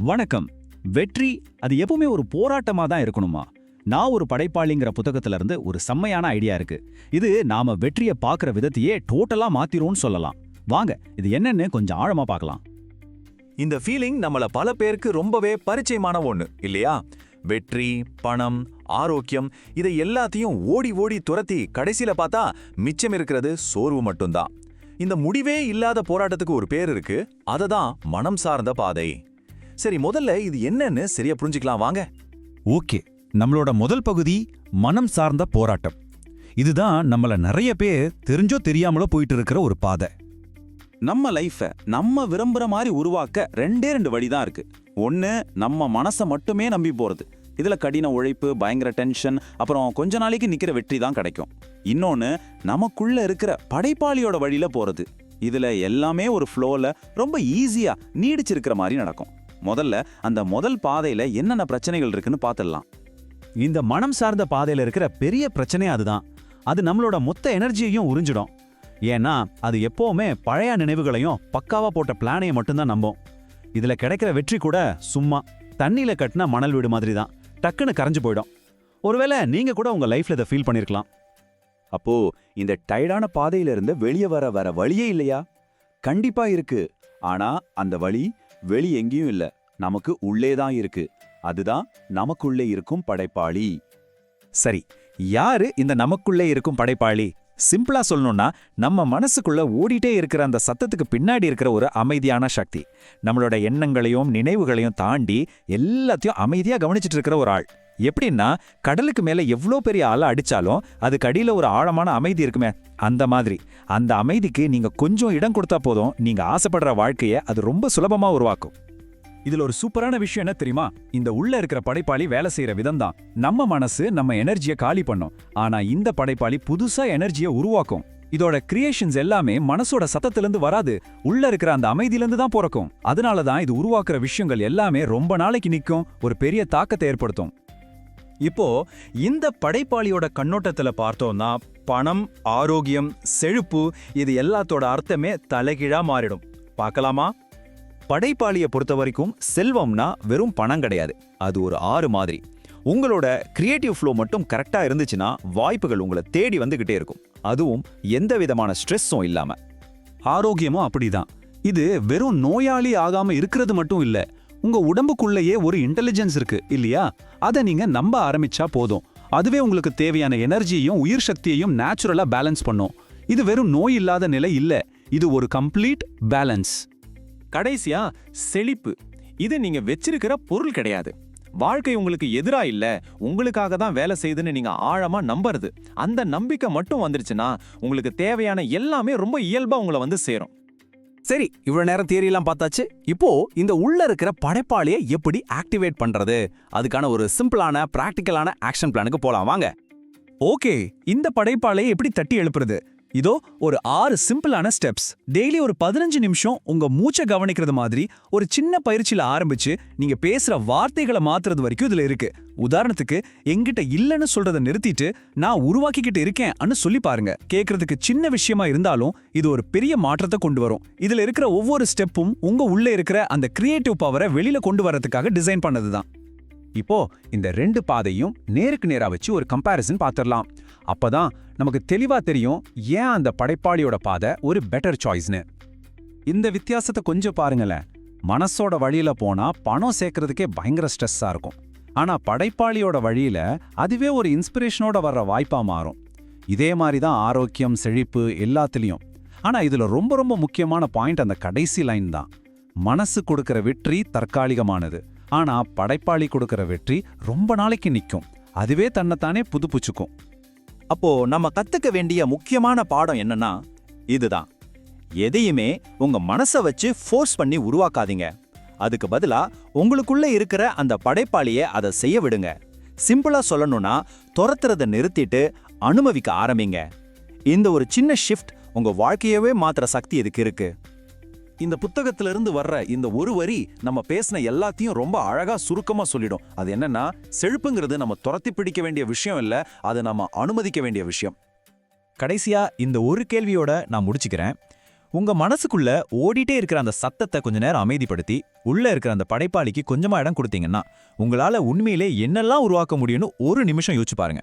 வணக்கம். வெற்றி அது எப்பவுமே ஒரு போராட்டமா தான் இருக்கணுமா? நான் ஒரு படைப்பாளிங்கிற புத்தகத்துல இருந்து ஒரு செம்மையான ஐடியா இருக்கு. இது நாம வெற்றியை பார்க்குற விதத்தையே டோட்டலா மாத்திரும்னு சொல்லலாம். வாங்க இது என்னன்னு கொஞ்சம் ஆழமா பார்க்கலாம். இந்த ஃபீலிங் நம்மள பல பேருக்கு ரொம்பவே பரிச்சயமான ஒண்ணு இல்லையா? வெற்றி பணம் ஆரோக்கியம் இதை எல்லாத்தையும் ஓடி ஓடி துரத்தி கடைசியில பார்த்தா மிச்சம் இருக்கிறது சோர்வு மட்டும்தான். இந்த முடிவே இல்லாத போராட்டத்துக்கு ஒரு பேர் இருக்கு. அதை தான் மனம் சார்ந்த பாதை. சரி முதல்ல இது என்னன்னு சரியா புரிஞ்சுக்கலாம் வாங்க. ஓகே நம்மளோட முதல் பகுதி மனம் சார்ந்த போராட்டம். இதுதான் நம்மள நிறைய பேர் தெரிஞ்சோ தெரியாமலோ போயிட்டு இருக்கிற ஒரு பாதை. நம்ம லைஃபை நம்ம விரும்புற மாதிரி உருவாக்க ரெண்டே ரெண்டு வழி தான் இருக்கு. ஒன்று நம்ம மனசை மட்டுமே நம்பி போறது. இதுல கடின உழைப்பு பயங்கர டென்ஷன் அப்புறம் கொஞ்ச நாளைக்கு நிக்கிற வெற்றி தான் கிடைக்கும். இன்னொன்னு நமக்குள்ள இருக்கிற படைப்பாளியோட வழியில போறது. இதுல எல்லாமே ஒரு ஃப்ளோல ரொம்ப ஈஸியா நீடிச்சிருக்கிற மாதிரி நடக்கும். முதல்ல அந்த முதல் பாதையில என்னென்ன பிரச்சனைகள் இருக்குன்னு பார்த்துடலாம். இந்த மனம் சார்ந்த பாதையில இருக்கிற பெரிய பிரச்சனை அதுதான். அது நம்மளோட மொத்த எனர்ஜியையும் உறிஞ்சிடும். ஏன்னா அது எப்போவுமே பழைய நினைவுகளையும் பக்காவா போட்ட பிளானையும் மட்டும்தான் நம்பும். இதுல கிடைக்கிற வெற்றி கூட சும்மா தண்ணியில கட்டின மணல் வீடு மாதிரி தான் டக்குன்னு கரைஞ்சு போயிடும். ஒருவேளை நீங்க கூட உங்க லைஃப்ல இதை ஃபீல் பண்ணிருக்கலாம். அப்போ இந்த டயர்டான பாதையில இருந்து வெளியே வர வர வழியே இல்லையா? கண்டிப்பா இருக்கு. ஆனா அந்த வழி வெளி எங்கேயும் இல்ல. நமக்கு உள்ளே தான் இருக்கு. அதுதான் நமக்குள்ளே இருக்கும் படைப்பாளி. சரி யாரு இந்த நமக்குள்ளே இருக்கும் படைப்பாளி? சிம்பிளா சொல்லணும்னா நம்ம மனசுக்குள்ள ஓடிட்டே இருக்கிற அந்த சத்தத்துக்கு பின்னாடி இருக்கிற ஒரு அமைதியான சக்தி. நம்மளோட எண்ணங்களையும் நினைவுகளையும் தாண்டி எல்லாத்தையும் அமைதியா கவனிச்சிட்டு இருக்கிற ஒரு ஆள். எப்படின்னா கடலுக்கு மேல எவ்வளோ பெரிய அலை அடிச்சாலும் அதுக்கு அடியில ஒரு ஆழமான அமைதி இருக்குமே அந்த மாதிரி. அந்த அமைதிக்கு நீங்க கொஞ்சம் இடம் கொடுத்தா போதும் நீங்க ஆசைப்படுற வாழ்க்கைய அது ரொம்ப சுலபமா உருவாக்கும். இதுல ஒரு சூப்பரான விஷயம் என்ன தெரியுமா? இந்த உள்ள இருக்கிற படைப்பாளி வேலை செய்யற விதம் தான் நம்ம மனசு நம்ம எனர்ஜியை காலி பண்ணும். ஆனா இந்த படைப்பாளி புதுசா எனர்ஜியை உருவாக்கும். இதோட கிரியேஷன்ஸ் எல்லாமே மனசோட சத்தத்திலிருந்து வராது. உள்ள இருக்கிற அந்த அமைதியிலிருந்து தான் பிறக்கும். அதனால தான் இது உருவாக்குற விஷயங்கள் எல்லாமே ரொம்ப நாளைக்கு நிக்கும் ஒரு பெரிய தாக்கத்தை ஏற்படுத்தும். இப்போ இந்த படைப்பாளியோட கண்ணோட்டத்துல பார்த்தோம்னா பணம் ஆரோக்கியம் செழிப்பு இது எல்லாத்தோட அர்த்தமே தலைகீழா மாறிடும். பார்க்கலாமா? படைப்பாளியை பொறுத்த வரைக்கும் செல்வம்னா வெறும் பணம் கிடையாது. அது ஒரு ஆறு மாதிரி. உங்களோட கிரியேட்டிவ் ஃப்ளோ மட்டும் கரெக்டா இருந்துச்சுன்னா வாய்ப்புகள் உங்களை தேடி வந்துகிட்டே இருக்கும். அதுவும் எந்த விதமான ஸ்ட்ரெஸ்ஸும் இல்லாம. ஆரோக்கியமும் அப்படிதான். இது வெறும் நோயாளி ஆகாம இருக்கிறது மட்டும் இல்ல. உங்க உடம்புக்குள்ளேயே ஒரு இன்டெலிஜென்ஸ் இருக்கு இல்லையா? அதை நீங்க நம்ப ஆரம்பிச்சா போதும். அதுவே உங்களுக்கு தேவையான எனர்ஜியையும் உயிர் சக்தியையும் நேச்சுரலா பேலன்ஸ் பண்ணும். இது வெறும் நோய் இல்லாத நிலை இல்ல. இது ஒரு கம்ப்ளீட் பேலன்ஸ் கடைசியா செழிப்பு. இது நீங்க வச்சிருக்கிற பொருள் கிடையாது. வாழ்க்கை உங்களுக்கு எதிரா இல்ல உங்களுக்காக தான் வேலை செய்யுதுன்னு நீங்க ஆழமா நம்புறது. அந்த நம்பிக்கை மட்டும் வந்துருச்சுன்னா உங்களுக்கு தேவையான எல்லாமே ரொம்ப இயல்பா உங்களை வந்து சேரும். சரி இவ்வளவு நேரம் தியரியெல்லாம் பார்த்தாச்சு. இப்போ இந்த உள்ள இருக்கிற படைப்பாளியை எப்படி ஆக்டிவேட் பண்றது? அதுக்கான ஒரு சிம்பிளான பிராக்டிக்கலான ஆக்ஷன் பிளானுக்கு போலாம். வாங்க. ஓகே இந்த படைப்பாளையை எப்படி தட்டி எழுப்புறது? இதோ ஒரு ஆறு சிம்பிளான ஸ்டெப்ஸ். டெய்லி ஒரு பதினஞ்சு நிமிஷம் உங்க மூச்சை கவனிக்கிறது மாதிரி ஒரு சின்ன பயிற்சியில ஆரம்பிச்சு நீங்க பேசுற வார்த்தைகளை மாத்துறது வரைக்கும் இதுல இருக்கு. உதாரணத்துக்கு எங்கிட்ட இல்லைன்னு சொல்றதை நிறுத்திட்டு நான் உருவாக்கிக்கிட்டு இருக்கேன்னு சொல்லி பாருங்க. கேக்குறதுக்கு சின்ன விஷயமா இருந்தாலும் இது ஒரு பெரிய மாற்றத்தை கொண்டு வரும். இதுல இருக்கிற ஒவ்வொரு ஸ்டெப்பும் உங்க உள்ள இருக்கிற அந்த கிரியேட்டிவ் பவரை வெளியில கொண்டு வரதுக்காக டிசைன் பண்ணதுதான். இப்போ இந்த ரெண்டு பாதையும் நேருக்கு நேரா வச்சு ஒரு கம்பேரிசன் பார்த்துடலாம் அப்பதான் நமக்கு தெளிவா தெரியும் ஏன் அந்த படைப்பாளியோட பாதை ஒரு பெட்டர் சாய்ஸ்னு இந்த வித்தியாசத்தை கொஞ்சம் பாருங்களேன். மனசோட வழியில போனா பணம் சேர்க்கறதுக்கே பயங்கர ஸ்ட்ரெஸ்ஸா இருக்கும். ஆனா படைப்பாளியோட வழியில அதுவே ஒரு இன்ஸ்பிரேஷனோட வர்ற வாய்ப்பா மாறும். இதே மாதிரி தான் ஆரோக்கியம் செழிப்பு எல்லாத்துலயும். ஆனா இதுல ரொம்ப ரொம்ப முக்கியமான பாயிண்ட் அந்த கடைசி லைன் தான். மனசு கொடுக்கிற வெற்றி தற்காலிகமானது. ஆனா படைப்பாளி கொடுக்கிற வெற்றி ரொம்ப நாளைக்கு நிற்கும் அதுவே தன்னைத்தானே புதுப்பிச்சுக்கும். அப்போ நம்ம கத்துக்க வேண்டிய முக்கியமான பாடம் என்னன்னா இதுதான். எதையுமே உங்க மனசை வச்சு ஃபோர்ஸ் பண்ணி உருவாக்காதீங்க. அதுக்கு பதிலா உங்களுக்குள்ள இருக்கிற அந்த படைப்பாளியை அதை செய்ய விடுங்க. சிம்பிளா சொல்லணும்னா துரத்துறத நிறுத்திட்டு அனுபவிக்க ஆரம்பிங்க. இந்த ஒரு சின்ன ஷிஃப்ட் உங்க வாழ்க்கையவே மாத்திர சக்தி இதுக்கு இருக்கு. இந்த புத்தகத்திலிருந்து வர்ற இந்த ஒரு வரி நம்ம பேசின எல்லாத்தையும் ரொம்ப அழகா சுருக்கமா சொல்லிடும். அது என்னன்னா செழுப்புங்கிறது நம்ம துரத்தி பிடிக்க வேண்டிய விஷயம் இல்ல அதை நம்ம அனுமதிக்க வேண்டிய விஷயம். கடைசியா இந்த ஒரு கேள்வியோட நான் முடிச்சுக்கிறேன். உங்க மனசுக்குள்ள ஓடிட்டே இருக்கிற அந்த சத்தத்தை கொஞ்ச நேரம் அமைதிப்படுத்தி உள்ள இருக்கிற அந்த படைப்பாளிக்கு கொஞ்சமா இடம் கொடுத்தீங்கன்னா உங்களால உண்மையிலே என்னெல்லாம் உருவாக்க முடியும்னு ஒரு நிமிஷம் யோசிச்சு பாருங்க.